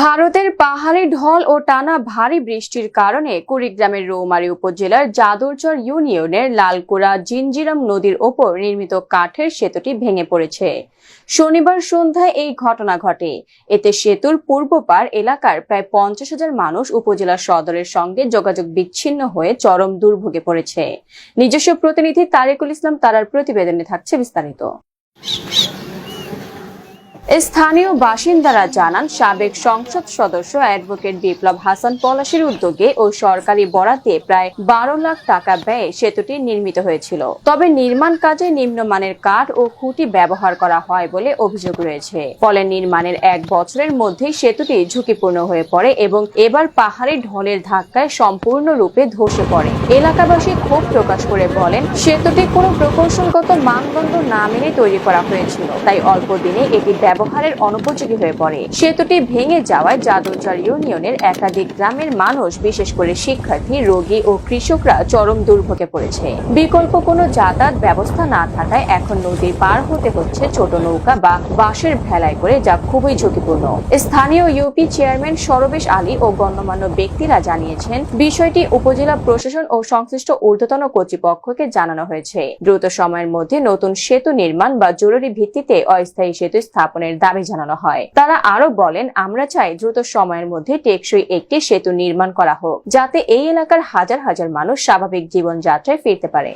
ভারতের পাহাড়ি ঢল ও টানা ভারী বৃষ্টির কারণে কুড়িগ্রামের রৌমারী উপজেলার যাদুরচর ইউনিয়নের লালকুড়া জিঞ্জিরাম নদীর ওপর নির্মিত কাঠের সেতুটি ভেঙে পড়েছে। শনিবার সন্ধ্যায় এই ঘটনা ঘটে। এতে সেতুর পূর্ব পার এলাকার প্রায় পঞ্চাশ হাজার মানুষ উপজেলা সদরের সঙ্গে যোগাযোগ বিচ্ছিন্ন হয়ে চরম দুর্ভোগে পড়েছে। নিজস্ব প্রতিনিধি তারেকুল ইসলাম তারার প্রতিবেদনে থাকছে বিস্তারিত। স্থানীয় বাসিন্দারা জানান, সাবেক সংসদ সদস্য অ্যাডভোকেট বিপ্লব হাসান পলাশের উদ্যোগে ও সরকারি বরাতে প্রায় বারো লাখ টাকা ব্যয়ে সেতুটি নির্মিত হয়েছিল। তবে নির্মাণ কাজে নিম্নমানের কাঠ ও খুঁটি ব্যবহার করা হয় বলে অভিযোগ রয়েছে। ফলে নির্মাণের এক বছরের মধ্যেই সেতুটি ঝুঁকিপূর্ণ হয়ে পড়ে এবং এবার পাহাড়ি ঢলের ধাক্কায় সম্পূর্ণরূপে ধসে পড়ে। এলাকাবাসী ক্ষোভ প্রকাশ করে বলেন, সেতুটি কোনো প্রকৌশলগত মানদণ্ড না মেনে তৈরি করা হয়েছিল, তাই অল্প দিনে এটি ব্যবহারের অনুপযোগী হয়ে পড়ে। সেতুটি ভেঙে যাওয়ায় যাদবচর ইউনিয়নের একাধিক গ্রামের মানুষ, বিশেষ করে শিক্ষার্থী, রোগী ও কৃষকরা চরম দুর্ভোগে পড়েছে। বিকল্প কোনো যাতায়াত ব্যবস্থা না থাকায় এখন নদী পার হতে হচ্ছে ছোট নৌকা বা বাঁশের ভেলায় করে, যা খুবই ঝুঁকিপূর্ণ। স্থানীয় ইউপি চেয়ারম্যান সরবেশ আলী ও গণ্যমান্য ব্যক্তিরা জানিয়েছেন, বিষয়টি উপজেলা প্রশাসন ও সংশ্লিষ্ট ঊর্ধ্বতন কর্তৃপক্ষকে জানানো হয়েছে। দ্রুত সময়ের মধ্যে নতুন সেতু নির্মাণ বা জরুরি ভিত্তিতে অস্থায়ী সেতু স্থাপনের দাবি জানানো হয়। তারা আরও বলেন, আমরা চাই দ্রুত সময়ের মধ্যে টেকসই একটি সেতু নির্মাণ করা হোক, যাতে এই এলাকার হাজার হাজার মানুষ স্বাভাবিক জীবনযাত্রায় ফিরতে পারে।